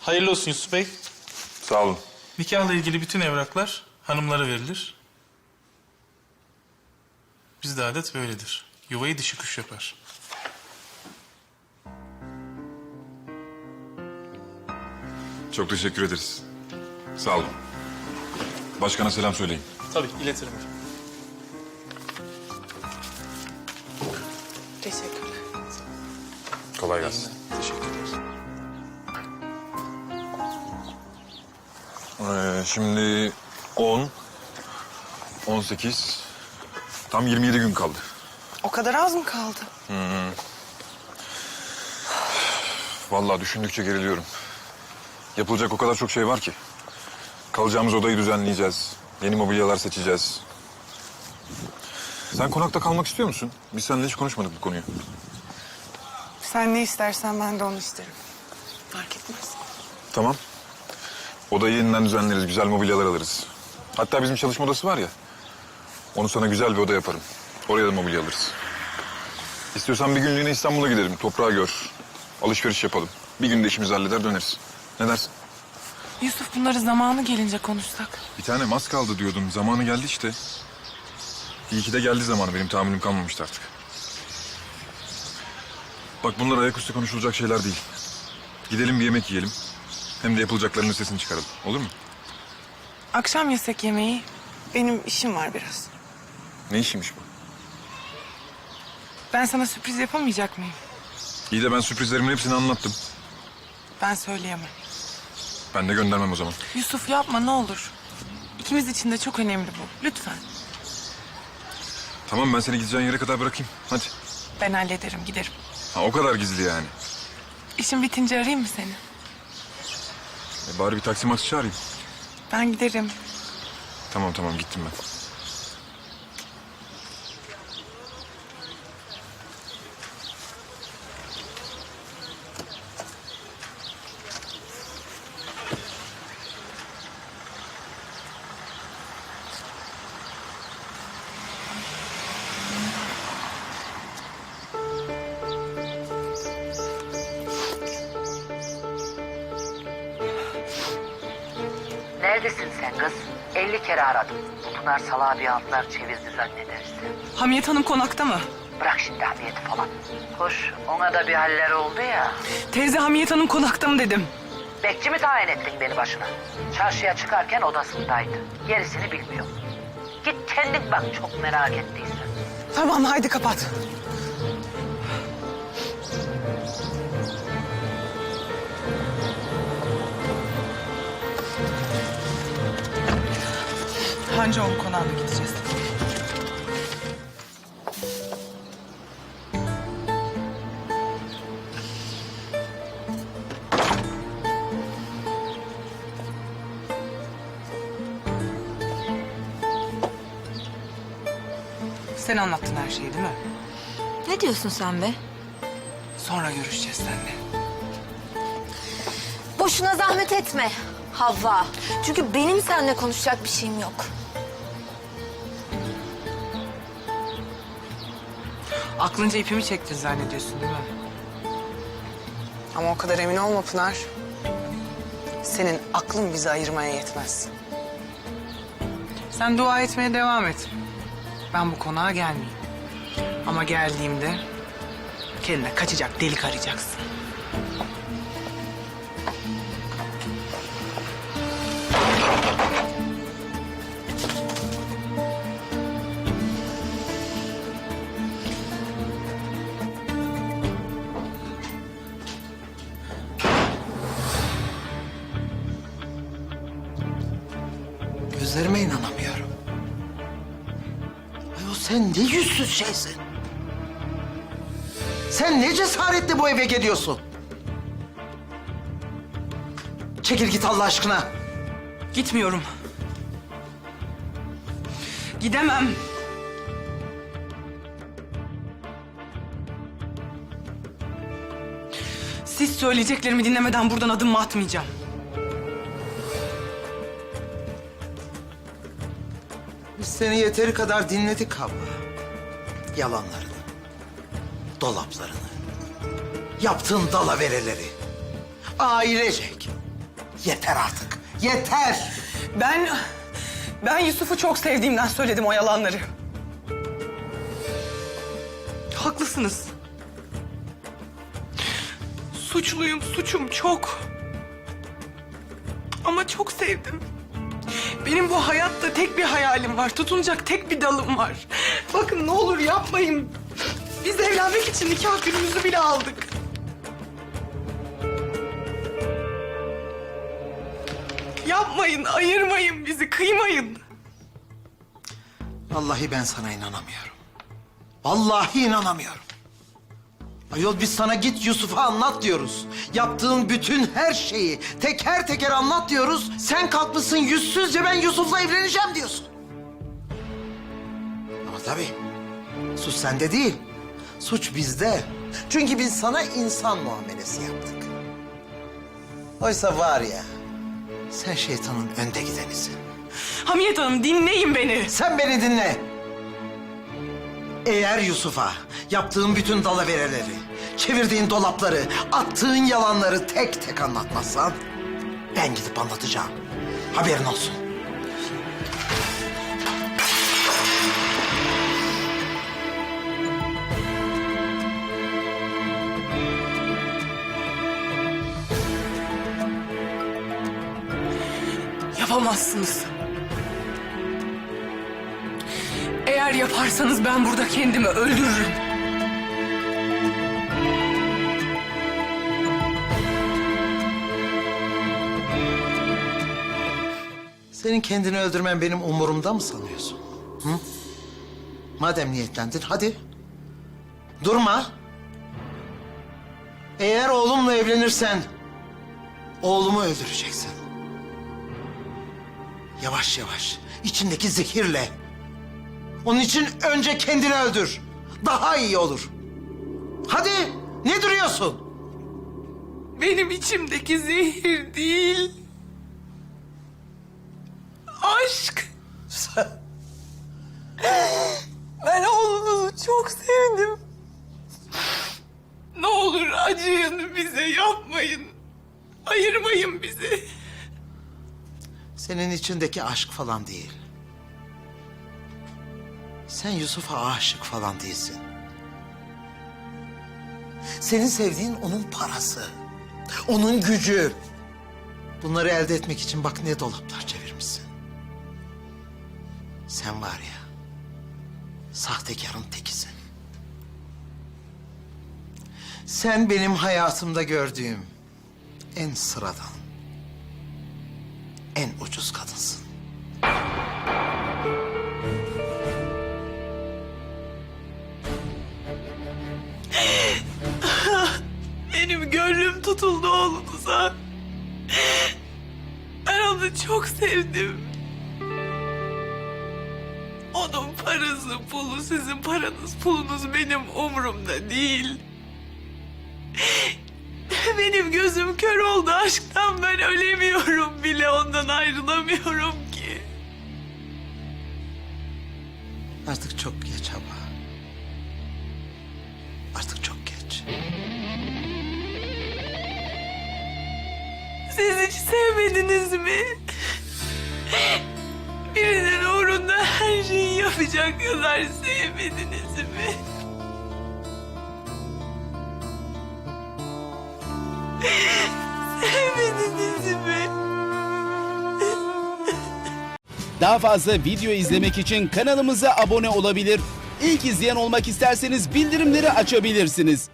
Hayırlı olsun Yusuf Bey. Sağ olun. Nikahla ilgili bütün evraklar hanımlara verilir. Bizde adet böyledir. Yuvayı dişi kuş yapar. Çok teşekkür ederiz. Sağ olun. Başkana selam söyleyin. Tabii iletirim efendim. Teşekkürler. Kolay gelsin. Ee, şimdi 10, 18, tam 27 gün kaldı. O kadar az mı kaldı? Vallahi düşündükçe geriliyorum. Yapılacak o kadar çok şey var ki. Kalacağımız odayı düzenleyeceğiz. Yeni mobilyalar seçeceğiz. Sen konakta kalmak istiyor musun? Biz seninle hiç konuşmadık bu konuyu. Sen ne istersen ben de onu isterim. Fark etmez. Tamam. Odayı yeniden düzenleriz, güzel mobilyalar alırız. Hatta bizim çalışma odası var ya. Onu sana güzel bir oda yaparım. Oraya da mobilya alırız. İstiyorsan bir günlüğüne İstanbul'a gidelim, toprağı gör. Alışveriş yapalım. Bir günde işimizi halleder döneriz. Ne dersin? Yusuf bunları zamanı gelince konuşsak. Bir tane mas kaldı diyordum. Zamanı geldi işte. İyi ki de geldi zamanı. Benim tahammülüm kalmamıştı artık. Bak bunlar ayaküstü konuşulacak şeyler değil. Gidelim bir yemek yiyelim. Hem de yapılacakların sesini çıkaralım. Olur mu? Akşam yesek yemeği. Benim işim var biraz. Ne işiymiş bu? Ben sana sürpriz yapamayacak mıyım? İyi de ben sürprizlerimin hepsini anlattım. Ben söyleyemem. Ben de göndermem o zaman. Yusuf yapma ne olur. İkimiz için de çok önemli bu. Lütfen. Tamam ben seni gideceğin yere kadar bırakayım. Hadi. Ben hallederim giderim. Ha, o kadar gizli yani. İşim bitince arayayım mı seni? E, bari bir taksi maksi çağırayım. Ben giderim. Tamam tamam gittim ben. Neredesin sen kız? 50 kere aradım. Pınar salağa bir altlar çevirdi zannedersin. Hamiyet Hanım konakta mı? Bırak şimdi hamiyeti falan. Hoş ona da bir haller oldu ya. Teyze Hamiyet Hanım konakta mı dedim. Bekçi mi tayin ettin beni başına? Çarşıya çıkarken odasındaydı. Gerisini bilmiyorum. Git kendin bak çok merak ettiysen. Tamam haydi kapat. Hancıoğlu konağına gideceğiz. Sen anlattın her şeyi değil mi? Ne diyorsun sen be? Sonra görüşeceğiz seninle. Boşuna zahmet etme Havva. Çünkü benim seninle konuşacak bir şeyim yok. Aklınca ipimi çektin zannediyorsun değil mi? Ama o kadar emin olma Pınar. Senin aklın bizi ayırmaya yetmez. Sen dua etmeye devam et. Ben bu konağa gelmeyeyim. Ama geldiğimde kendine kaçacak delik arayacaksın. Gözlerime inanamıyorum. Ayol sen ne yüzsüz şeysin. Sen ne cesaretle bu eve geliyorsun? Çekil git Allah aşkına. Gitmiyorum. Gidemem. Siz söyleyeceklerimi dinlemeden buradan adımımı atmayacağım. Seni yeteri kadar dinledik abla. Yalanlarını, dolaplarını, yaptığın dalavereleri, ailecek Yeter artık. Yeter. Ben... Ben Yusuf'u çok sevdiğimden söyledim o yalanları. Haklısınız. Suçluyum, suçum çok. Ama çok sevdim. Benim bu hayatta tek bir hayalim var. Tutunacak tek bir dalım var. Bakın ne olur yapmayın. Biz evlenmek için nikah günümüzü bile aldık. Yapmayın, ayırmayın bizi, kıymayın. Vallahi ben sana inanamıyorum. Vallahi inanamıyorum. Ayol biz sana git Yusuf'a anlat diyoruz. Yaptığın bütün her şeyi teker teker anlat diyoruz. Sen kalkmışsın yüzsüzce ben Yusuf'la evleneceğim diyorsun. Ama tabii suç sende değil. Suç bizde. Çünkü biz sana insan muamelesi yaptık. Oysa var ya sen şeytanın önde gidenisin. Hamiyet Hanım dinleyin beni. Sen beni dinle. Eğer Yusuf'a yaptığın bütün dalavereleri, çevirdiğin dolapları, attığın yalanları tek tek anlatmazsan... ...ben gidip anlatacağım. Haberin olsun. Yapamazsınız. Yaparsanız ben burada kendimi öldürürüm. Senin kendini öldürmen benim umurumda mı sanıyorsun? Hı? Madem niyetlendin hadi. Durma. Eğer oğlumla evlenirsen oğlumu öldüreceksin. Yavaş yavaş içindeki zehirle. Onun için önce kendini öldür. Daha iyi olur. Hadi ne duruyorsun? Benim içimdeki zehir değil. Aşk. Ben oğlunuzu çok sevdim. Ne olur acıyın bize yapmayın. Ayırmayın bizi. Senin içindeki aşk falan değil. Sen Yusuf'a aşık falan değilsin. Senin sevdiğin onun parası, onun gücü. Bunları elde etmek için bak ne dolaplar çevirmişsin. Sen var ya, sahtekarın tekisin. Sen benim hayatımda gördüğüm en sıradan, en ucuz kadınsın. Onu çok sevdim. Onun parası, pulu, sizin paranız, pulunuz benim umurumda değil. Benim gözüm kör oldu aşktan ben ölemiyorum bile ondan ayrılamıyorum ki. Artık çok geç ama. Artık çok geç. Siz hiç sevmediniz mi? Birinin uğrunda her şeyi yapacak kadar sevmediniz mi? Sevmediniz mi? Daha fazla video izlemek için kanalımıza abone olabilir. İlk izleyen olmak isterseniz bildirimleri açabilirsiniz.